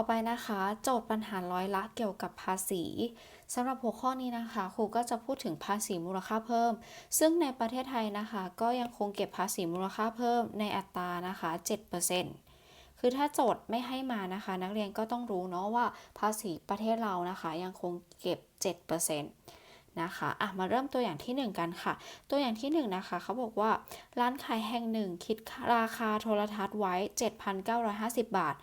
่อไปนะคะ โจทย์ปัญหาร้อยละเกี่ยวกับภาษีสำหรับหัวข้อนี้นะคะครูก็จะพูดถึงภาษีมูลค่าเพิ่ม ซึ่งในประเทศไทยนะคะ ก็ยังคงเก็บภาษีมูลค่าเพิ่มในอัตรานะคะ 7%คือถ้าโจทย์ไม่ให้มานะคะ นักเรียนก็ต้องรู้เนาะว่าภาษีประเทศเรานะคะ ยังคงเก็บ 7% นะคะอะมาเริ่มตัวอย่างที่ 1 กันค่ะ ตัวอย่างที่ 1 นะคะเขาบอกว่าร้านขายแห่งหนึ่งคิดราคาโทรทัศน์ไว้ 7,950 บาท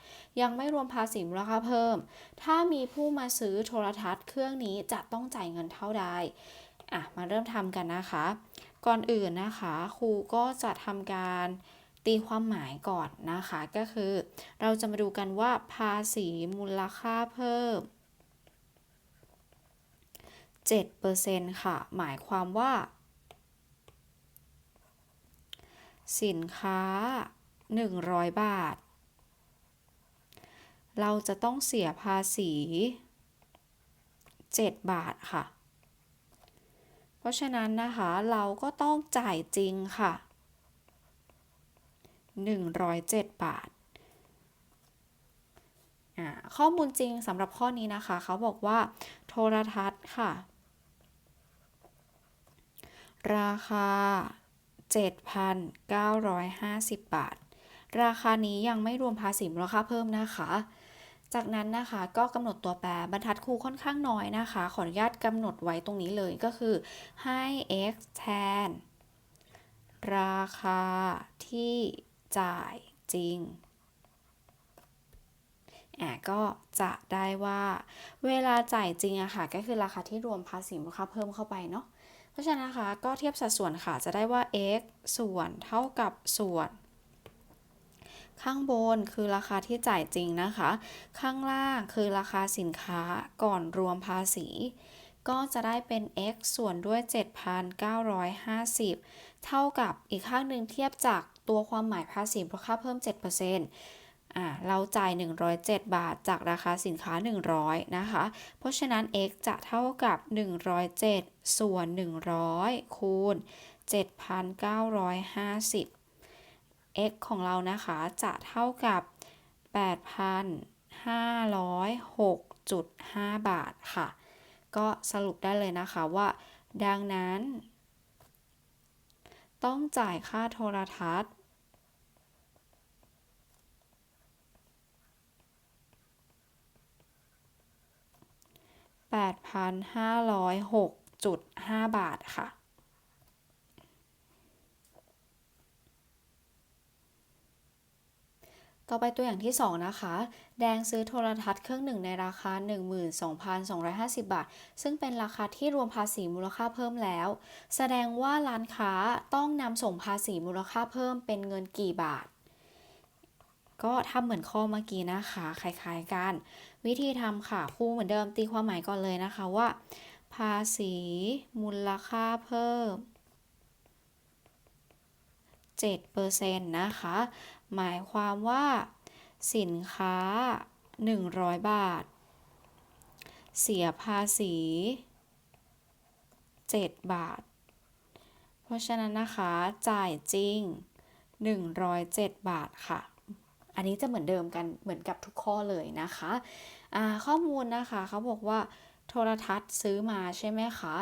ยังไม่รวมภาษีมูลค่าเพิ่ม ถ้ามีผู้มาซื้อโทรทัศน์เครื่องนี้จะต้องจ่ายเงินเท่าใดอะมาเริ่มทำกันนะคะ ก่อนอื่นนะคะครูก็จะทำการตีความหมายก่อนนะคะก็คือ เราจะมาดูกันว่าภาษีมูลค่าเพิ่ม 7%ค่ะ หมายความว่า สินค้า 100 บาท เราจะต้องเสียภาษี 7 บาทค่ะ เพราะฉะนั้นนะคะเราก็ต้องจ่ายจริงค่ะ 107 บาทข้อมูลจริงสำหรับข้อนี้นะคะ เขาบอกว่าโทรทัศน์ค่ะ ราคา 7,950 บาท ราคานี้ยังไม่รวมภาษีมูลค่าเพิ่มนะคะ จากนั้นนะคะก็กำหนดตัวแปรบรรทัดครูค่อนข้างน้อยนะคะ ขออนุญาตกำหนดไว้ตรงนี้เลยก็คือให้ x แทน ราคาที่จ่ายจริงอะก็จะได้ว่า เวลาจ่ายจริงอะค่ะ ก็คือราคาที่รวมภาษีมูลค่าเพิ่มเข้าไปเนาะ ราะฉะนั้นนะคะก็เทียบสัดส่วนค่ะจะได้ว่า x ส่วนเท่ากับส่วน ข้างบนคือราคาที่จ่ายจริงนะคะ ข้างล่างคือราคาสินค้าก่อนรวมภาษี ก็จะได้เป็น x ส่วนด้วย 7,950 เท่ากับอีกข้างหนึ่งเทียบจากตัวความหมายภาษีมูลค่าเพิ่ม 7% อ่าเราจ่าย 107 บาท จากราคาสินค้า 100 นะคะ เพราะฉะนั้น x จะเท่ากับ 107 ส่วน 100 คูณ 7,950 x ของเรานะคะจะเท่ากับ 8,506.5 บาทค่ะ ก็สรุปได้เลยนะคะว่า ดังนั้น ต้องจ่ายค่าโทรทัศน์ 8,506.5 บาทค่ะ ต่อไปตัวอย่างที่ 2 นะคะ แดงซื้อโทรทัศน์เครื่องหนึ่งในราคา 12,250 บาท ซึ่งเป็นราคาที่รวมภาษีมูลค่าเพิ่มแล้ว แสดงว่าร้านค้าต้องนำส่งภาษีมูลค่าเพิ่มเป็นเงินกี่บาท ก็ทำเหมือนข้อเมื่อกี้นะคะคล้ายๆกัน วิธีทำค่ะครูเหมือนเดิมตีความหมายก่อนเลยนะคะว่า ภาษี มูลค่าเพิ่ม7%นะคะ หมายความว่า สินค้า 100 บาท เสียภาษี 7 บาท เพราะฉะนั้นนะคะ จ่ายจริง 107 บาทค่ะ อันนี้จะเหมือนเดิมกันเหมือนกับทุกข้อเลยนะคะะข้อมูลนะคะเขาบอกว่าโทรทัศน์ซื้อมาใช่ไหมคะ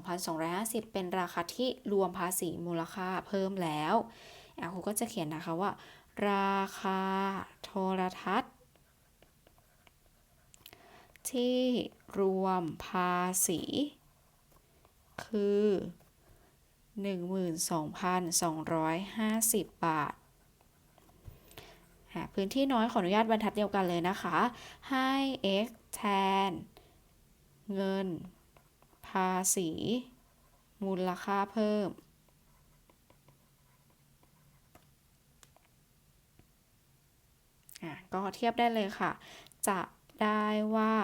12,250 เป็นราคาที่รวมภาษีมูลค่าเพิ่มแล้วอะครูก็จะเขียนนะคะว่า ราคาโทรทัศน์ ที่รวมภาษี คือ 12,250 บาท พื้นที่น้อยขออนุญาตบรรทัดเดียวกันเลยนะคะ ให้ x แทน เงิน ภาษี มูลค่าเพิ่ม ก็เทียบได้เลยค่ะ จะได้ว่า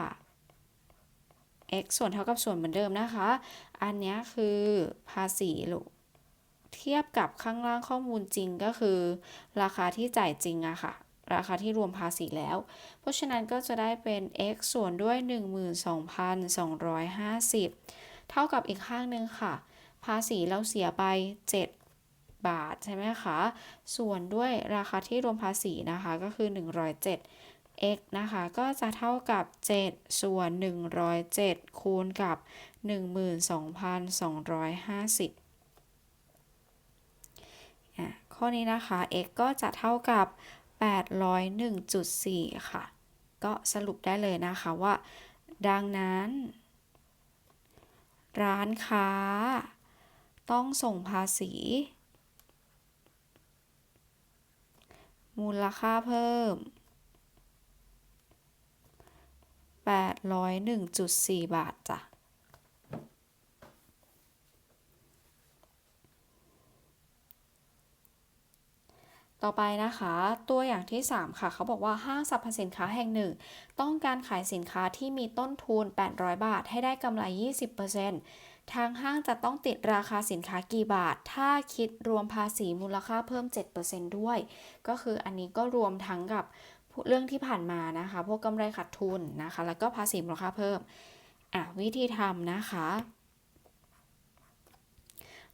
x ส่วนเท่ากับส่วนเหมือนเดิมนะคะ อันนี้คือภาษีหลูก เทียบกับข้างล่างข้อมูลจริงก็คือ ราคาที่จ่ายจริงอะค่ะ ราคาที่รวมภาษีแล้ว เพราะฉะนั้นก็จะได้เป็น x ส่วนด้วย 12,250 เท่ากับอีกข้างหนึ่งค่ะ ภาษีเราเสียไป 7 บาทใช่ไหมคะ ส่วนด้วยราคาที่รวมภาษีนะคะก็คือ 107 x นะคะ ก็จะเท่ากับ 7 ส่วน 107 คูณกับ 12,250อะ ข้อนี้นะคะ x ก็จะเท่ากับ 801.4 ค่ะ ก็สรุปได้เลยนะคะว่า ดังนั้น ร้านค้า ต้องส่งภาษี มูลค่าเพิ่ม 801.4 บาทจ้ะ ต่อไปนะคะ ตัวอย่างที่ 3 ค่ะ เขาบอกว่าห้างสรรพสินค้าแห่งหนึ่ง ต้องการขายสินค้าที่มีต้นทุน 800 บาท ให้ได้กำไร 20%ทางห้างจะต้องติดราคาสินค้ากี่บาท ถ้าคิดรวมภาษีมูลค่าเพิ่ม 7%ด้วย ก็คืออันนี้ก็รวมทั้งกับเรื่องที่ผ่านมานะคะ พวกกำไรขาดทุนนะคะ แล้วก็ภาษีมูลค่าเพิ่ม อะวิธีทำนะคะ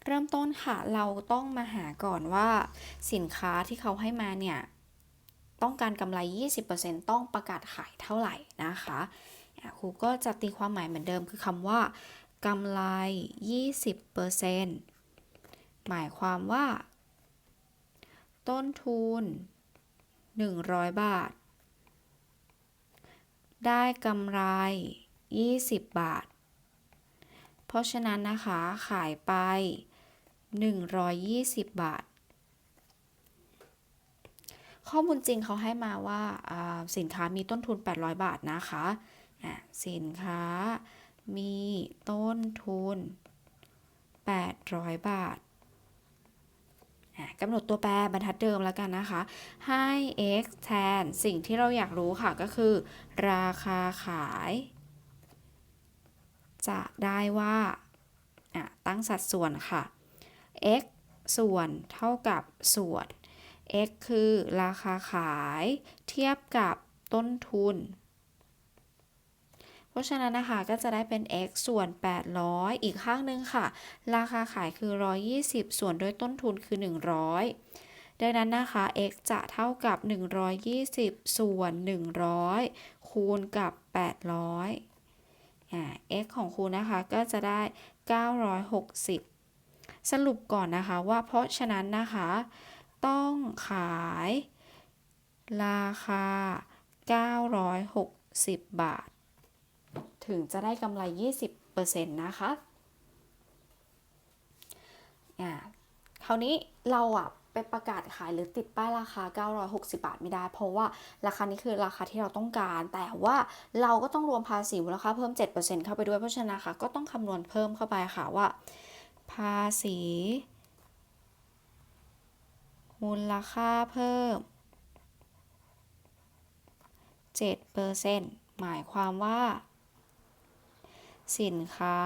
เริ่มต้นค่ะเราต้องมาหาก่อนว่า สินค้าที่เขาให้มาเนี่ย ต้องการกำไร 20%ต้องประกาศขายเท่าไหร่นะคะครูก็จะตีความหมายเหมือนเดิมคือคำว่ากำไร 20%หมายความว่า ต้นทุน 100 บาท ได้กำไร 20 บาท เพราะฉะนั้นนะคะ ขายไป 120 บาท ข้อมูลจริงเขาให้มาว่าสินค้ามีต้นทุน 800 บาทนะคะสินค้ามีต้นทุน 800 บาทกำหนดตัวแปรบรรทัดเดิมแล้วกันนะคะ ให้ x แทนสิ่งที่เราอยากรู้ค่ะก็คือ ราคาขาย จะได้ว่าตั้งสัดส่วนค่ะ x ส่วนเท่ากับส่วน x คือราคาขายเทียบกับต้นทุน เพราะฉะนั้นนะคะก็จะได้เป็น x ส่วน 800 อีกข้างนึงค่ะ ราคาขายคือ 120 ส่วนด้วยต้นทุนคือ 100 ดังนั้นนะคะ x จะเท่ากับ 120 ส่วน 100 คูณกับ 800อ่า x ของคูณนะคะก็จะได้ 960 สรุปก่อนนะคะว่าเพราะฉะนั้นนะคะ ต้องขาย ราคา 960 บาท ถึงจะได้กำไร 20%นะคะอ่าคราวนี้เราอะไปประกาศขายหรือติดป้ายราคา 960 บาทไม่ได้ เพราะว่าราคานี้คือราคาที่เราต้องการ แต่ว่าเราก็ต้องรวมภาษีมูลค่าเพิ่ม 7%เข้าไปด้วย เพราะฉะนั้นนะคะก็ต้องคำนวณเพิ่มเข้าไปค่ะว่า ภาษี มูลค่าเพิ่ม 7%หมายความว่า สินค้า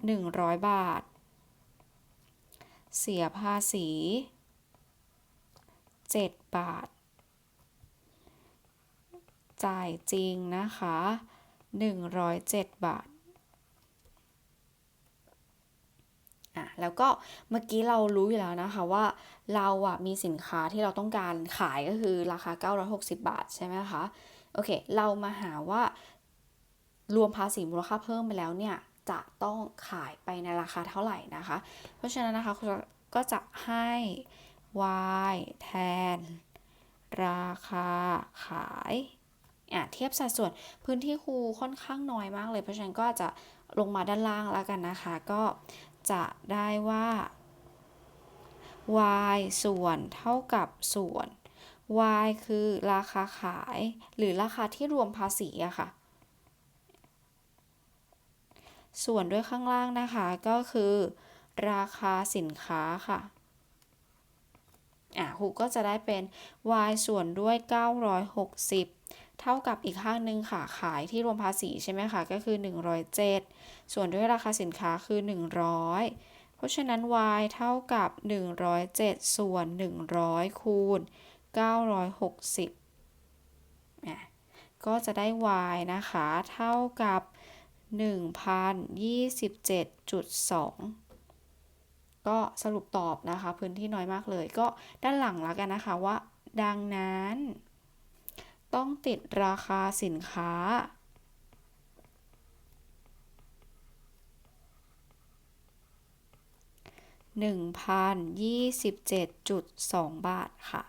100 บาท เสียภาษี 7 บาท จ่ายจริงนะคะ 107 บาท อะแล้วก็เมื่อกี้เรารู้อยู่แล้วนะคะว่าเราอะมีสินค้าที่เราต้องการขายก็คือราคา 960 บาทใช่ไหมคะโอเค เรามาหาว่ารวมภาษีมูลค่าเพิ่มไปแล้วเนี่ยจะต้องขายไปในราคาเท่าไหร่นะคะ เพราะฉะนั้นนะคะก็จะให้ y แทน ราคาขายอะเทียบสัดส่วนพื้นที่ครูค่อนข้างน้อยมากเลย เพราะฉะนั้นก็จะลงมาด้านล่างแล้วกันนะคะ ก็ จะได้ว่า y ส่วนเท่ากับส่วน y คือราคาขายหรือราคาที่รวมภาษีอะค่ะ ส่วนด้วยข้างล่างนะคะก็คือ ราคาสินค้าค่ะ อะครูก็จะได้เป็น y ส่วนด้วย 960 เท่ากับอีกข้างหนึ่งค่ะขายที่รวมภาษีใช่ไหมคะก็คือ 107 ส่วนด้วยราคาสินค้าคือ 100 เพราะฉะนั้น y เท่ากับ 107 ส่วน 100 คูณ 960อะก็จะได้ y นะคะ เท่ากับ 1,027.2ก็สรุปตอบนะคะ พื้นที่น้อยมากเลย ก็ด้านหลังแล้วกันนะคะว่า ดังนั้น ต้องติดราคาสินค้า 1,027.2 บาทค่ะ